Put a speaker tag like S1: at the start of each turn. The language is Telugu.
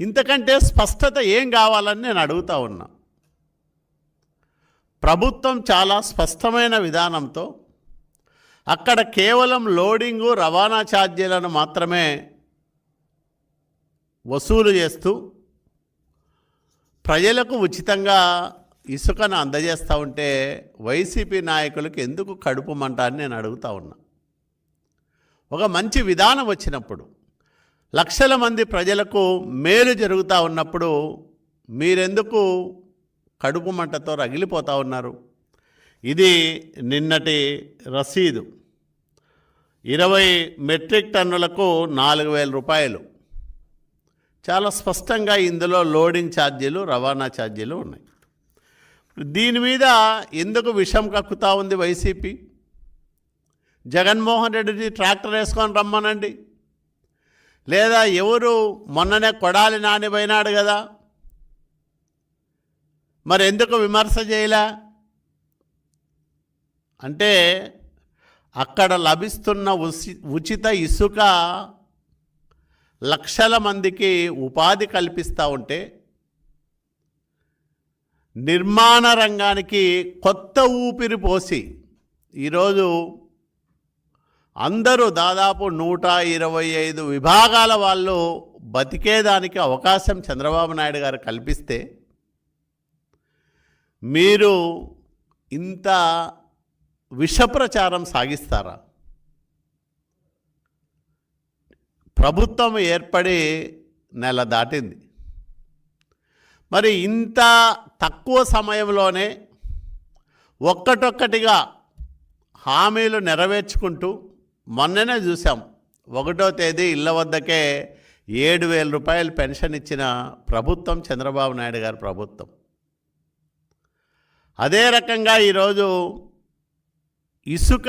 S1: ఇంతకంటే స్పష్టత ఏం కావాలని నేను అడుగుతా ఉన్నా. ప్రభుత్వం చాలా స్పష్టమైన విధానంతో అక్కడ కేవలం లోడింగు రవాణా ఛార్జీలను మాత్రమే వసూలు చేస్తూ ప్రజలకు ఉచితంగా ఇసుకను అందజేస్తూ ఉంటే వైసీపీ నాయకులకు ఎందుకు కడుపు మంట అని నేను అడుగుతా ఉన్నా. ఒక మంచి విధానం వచ్చినప్పుడు లక్షల మంది ప్రజలకు మేలు జరుగుతూ ఉన్నప్పుడు మీరెందుకు కడుపు మంటతో రగిలిపోతూ ఉన్నారు? ఇది నిన్నటి రసీదు. ఇరవై మెట్రిక్ టన్నులకు నాలుగు వేల రూపాయలు. చాలా స్పష్టంగా ఇందులో లోడింగ్ ఛార్జీలు రవాణా ఛార్జీలు ఉన్నాయి. దీని మీద ఎందుకు విషం కక్కుతా ఉంది వైసీపీ? జగన్మోహన్ రెడ్డిని ట్రాక్టర్ వేసుకొని రమ్మనండి. లేదా ఎవరు మొన్ననే కొడాలి నానిపోయినాడు కదా? మరి ఎందుకు విమర్శ చేయలే? అంటే అక్కడ లభిస్తున్న ఉచిత ఇసుక లక్షల మందికి ఉపాధి కల్పిస్తూ ఉంటే నిర్మాణ రంగానికి కొత్త ఊపిరి పోసి ఈరోజు అందరూ దాదాపు నూట ఇరవై ఐదు విభాగాల వాళ్ళు బతికేదానికి అవకాశం చంద్రబాబు నాయుడు గారు కల్పిస్తే మీరు ఇంత విషప్రచారం సాగిస్తారా? ప్రభుత్వం ఏర్పడి నెల దాటింది. మరి ఇంత తక్కువ సమయంలోనే ఒక్కటొక్కటిగా హామీలు నెరవేర్చుకుంటూ మొన్ననే చూసాం ఒకటో తేదీ ఇళ్ళ వద్దకే ఏడు వేల రూపాయలు పెన్షన్ ఇచ్చిన ప్రభుత్వం చంద్రబాబు నాయుడు గారి ప్రభుత్వం. అదే రకంగా ఈరోజు ఇసుక